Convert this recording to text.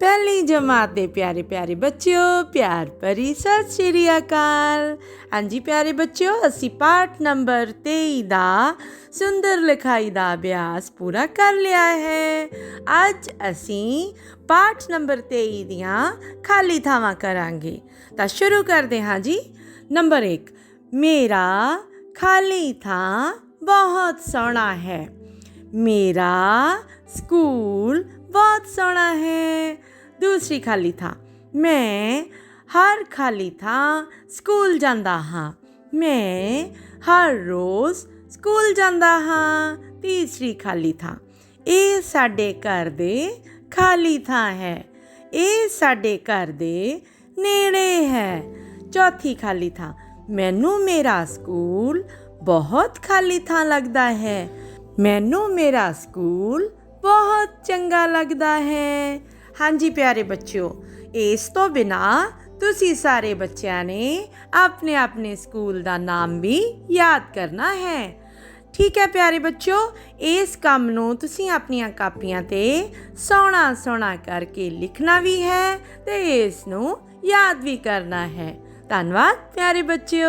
ਪਹਿਲੀ ਜਮਾਤ ਦੇ ਪਿਆਰੇ ਪਿਆਰੇ ਬੱਚਿਓ, ਪਿਆਰ ਭਰੀ ਸਤਿ ਸ਼੍ਰੀ ਅਕਾਲ। ਹਾਂਜੀ ਪਿਆਰੇ ਬੱਚਿਓ, ਅਸੀਂ ਪਾਠ ਨੰਬਰ 23 ਦਾ ਸੁੰਦਰ ਲਿਖਾਈ ਦਾ ਅਭਿਆਸ ਪੂਰਾ ਕਰ ਲਿਆ ਹੈ। ਅੱਜ ਅਸੀਂ ਪਾਠ ਨੰਬਰ 23 ਦੀਆਂ ਖਾਲੀ ਥਾਵਾਂ ਕਰਾਂਗੇ। ਤਾਂ ਸ਼ੁਰੂ ਕਰਦੇ ਹਾਂ ਜੀ। ਨੰਬਰ 1 ਮੇਰਾ ਖਾਲੀ ਥਾਂ ਬਹੁਤ ਸੋਹਣਾ ਹੈ। ਮੇਰਾ ਸਕੂਲ ਬਹੁਤ ਸੋਹਣਾ ਹੈ। ਦੂਸਰੀ ਖਾਲੀ ਥਾਂ। ਮੈਂ ਹਰ ਖਾਲੀ ਥਾਂ ਸਕੂਲ ਜਾਂਦਾ ਹਾਂ। ਮੈਂ ਹਰ ਰੋਜ਼ ਸਕੂਲ ਜਾਂਦਾ ਹਾਂ। ਤੀਸਰੀ ਖਾਲੀ ਥਾਂ। ਇਹ ਸਾਡੇ ਘਰ ਦੇ ਖਾਲੀ ਥਾਂ ਹੈ। ਇਹ ਸਾਡੇ ਘਰ ਦੇ ਨੇੜੇ ਹੈ। ਚੌਥੀ ਖਾਲੀ ਥਾਂ। ਮੈਨੂੰ ਮੇਰਾ ਸਕੂਲ ਬਹੁਤ ਖਾਲੀ ਥਾਂ ਲੱਗਦਾ ਹੈ। ਮੈਨੂੰ ਮੇਰਾ ਸਕੂਲ ਬਹੁਤ ਚੰਗਾ ਲੱਗਦਾ ਹੈ। ਹਾਂਜੀ ਪਿਆਰੇ ਬੱਚਿਓ, ਇਸ ਤੋਂ ਬਿਨਾ ਤੁਸੀਂ ਸਾਰੇ ਬੱਚਿਆਂ ਨੇ ਆਪਣੇ ਆਪਣੇ ਸਕੂਲ ਦਾ ਨਾਮ ਵੀ ਯਾਦ ਕਰਨਾ ਹੈ। ਠੀਕ ਹੈ ਪਿਆਰੇ ਬੱਚਿਓ, ਇਸ ਕੰਮ ਨੂੰ ਤੁਸੀਂ ਆਪਣੀਆਂ ਕਾਪੀਆਂ ਤੇ ਸੋਹਣਾ ਸੋਹਣਾ ਕਰਕੇ ਲਿਖਣਾ ਵੀ ਹੈ ਤੇ ਇਸ ਨੂੰ ਯਾਦ ਵੀ ਕਰਨਾ ਹੈ। ਧੰਨਵਾਦ ਪਿਆਰੇ ਬੱਚਿਓ।